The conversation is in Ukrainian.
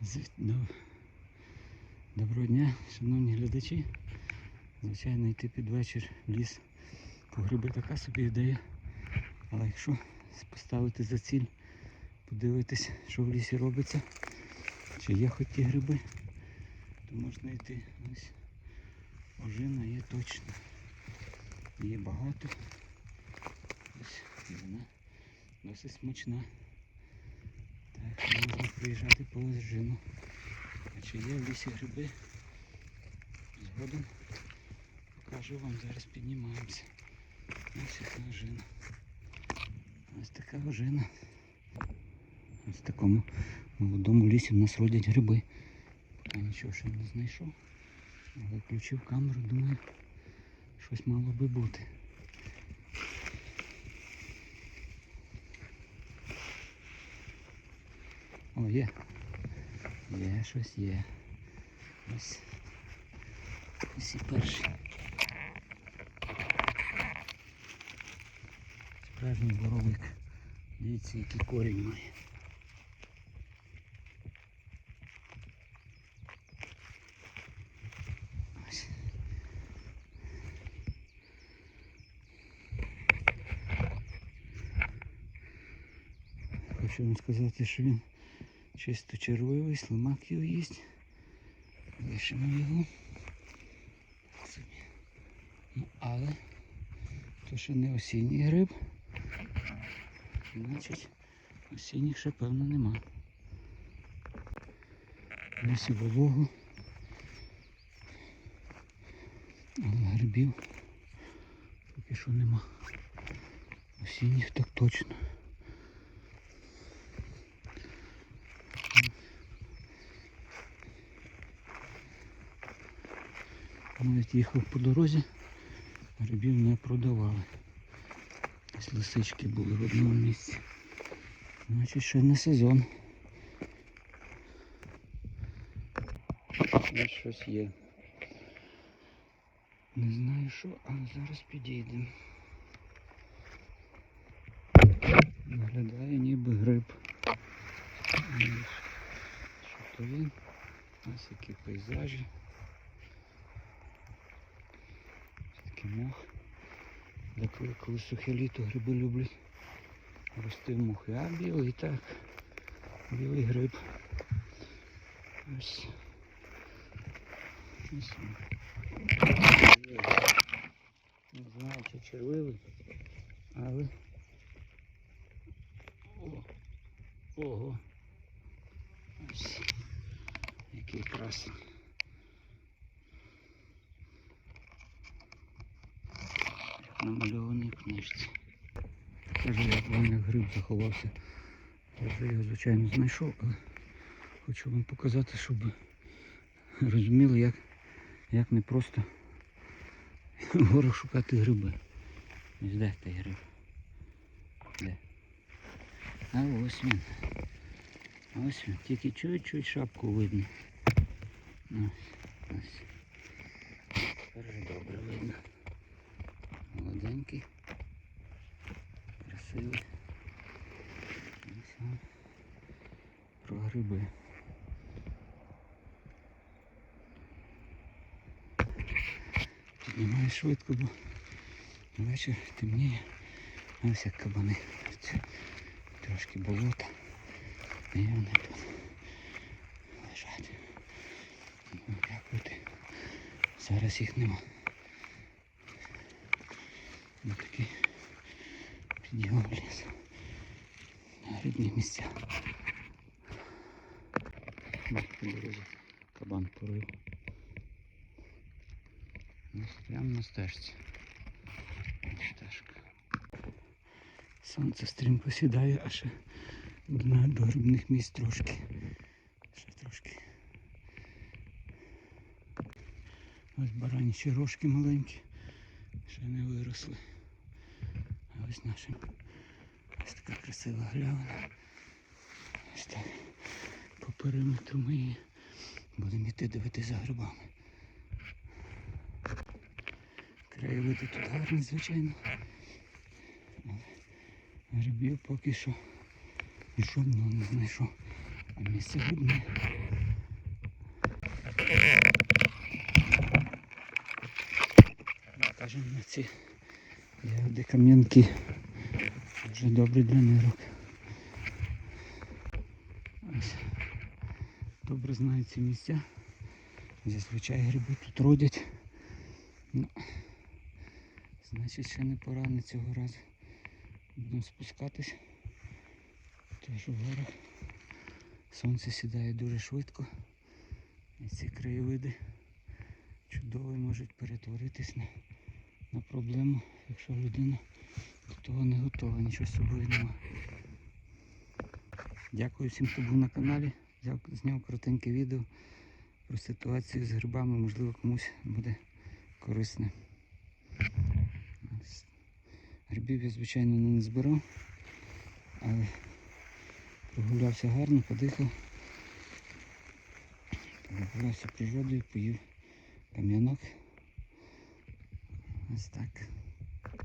До- Доброго дня, шановні глядачі. Звичайно, йти під вечір в ліс по гриби така собі ідея. Але якщо поставити за ціль, подивитись, що в лісі робиться, чи є хоч ті гриби, то можна йти. Ось ожина є точно. Є багато. Ось і вона досить смачна. Так, можна приїжджати по ожину. А чи є в лісі гриби? Згодом покажу вам, зараз піднімаємося. Ось яка ожина. Ось така ожина. Ось в такому молодому лісі в нас родять гриби. Поки нічого ще не знайшов. Але включив камеру, думаю, щось мало би бути. О, є. Є, щось є. Ось. Ось і перший. Справжній боровик. Дивіться, який корінь має. Ось. Хочу вам сказати, що він чисто червивий, слимак його їсть. Лишимо його. Ну, але то ще не осінній гриб. Значить, осінніх ще певно нема. Лісі волого. Але грибів поки що нема. Осінніх так точно. Навіть їхав по дорозі, грибів не продавали. Ось лисички були в одному місці. Значить, ще не сезон. Ось щось є. Не знаю що, але зараз підійдемо. Виглядає ніби гриб. Що то він? Ось які пейзажі. Ось такий мох. Деколи, коли сухе літо гриби люблять рости мухи. А білий так. Білий гриб. Ось. Ось. Не знаю, чи червивий, але. О, ого. Ось. Який красний. В книжці. Кажу, як в мене гриб заховався. Я вже його, звичайно, знайшов, але хочу вам показати, щоб розуміли, як, як не просто гору шукати гриби. Ось де той гриб? Де? А ось він. Ось він. Тільки чуть-чуть шапку видно. Ось. Ось. Добре видно. Молоденький. Красивий. Ось про гриби. Піднімаю швидко, бо вечір темніє. Ось як кабани. Трошки болота. І вони тут лежать. Дякувати. Зараз їх нема. Ось такий підйом в ліс. Грибні місця. Ось по кабан порив. Ось прямо на стежці. Стежка. Сонце стрімко сідає, а ще до, грибних місць трошки. Ще трошки. Ось баранічі рожки маленькі. Ще не виросли. А ось наша ось така красива галявина. Ось так. По периметру ми її будемо йти дивитися за грибами. Краєвиди тут гарні, звичайно. Грибів поки що жодного не знайшов. А місце гудне. Кажемо на ці кам'янки. Дуже добре для нирок. Добре знаю ці місця. Зазвичай гриби тут родять. Ну, значить ще не пора на цього разу. Будемо спускатись. Теж вгорах. Сонце сідає дуже швидко. І ці краєвиди чудово можуть перетворитись на, на проблему, якщо людина до того не готова, нічого з собою немає. Дякую всім, хто був на каналі. Взяв, зняв коротеньке відео про ситуацію з грибами, можливо комусь буде корисне. Грибів я, звичайно, не збирав, але прогулявся гарно, подихав. Прогулявся природою, поїв кам'янок. Ось так.